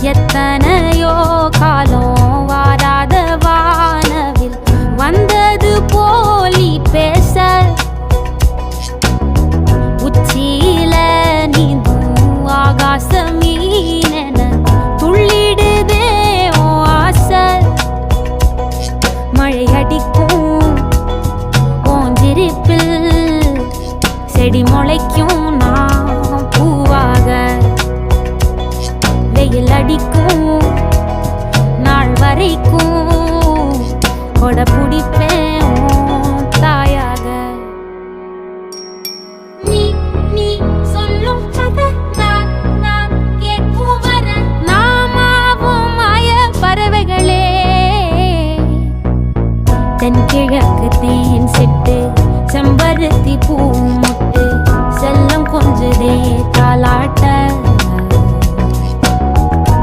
எத்தனையோ காலம் வாராத வானவில் வந்தது போலி பேச. உச்சியில நீந்தும் ஆகாச மீனென துள்ளிடுதே ஆசை. மழை ஓஞ்சிருப்பில் செடி முளைக்கும் வரைக்கும் நாள் வரைக்கும் கொட பிடிப்பேன் தாயாக. நீ நீ சொல்லும் கதை நான் நான் கேட்கும் வர. நாமாவும் மாய பறவைகளே. தென் கிழக்கு தேன் சிட்டு செம்பருத்தி பூ செல்லம் கொஞ்சதே தாளாட்ட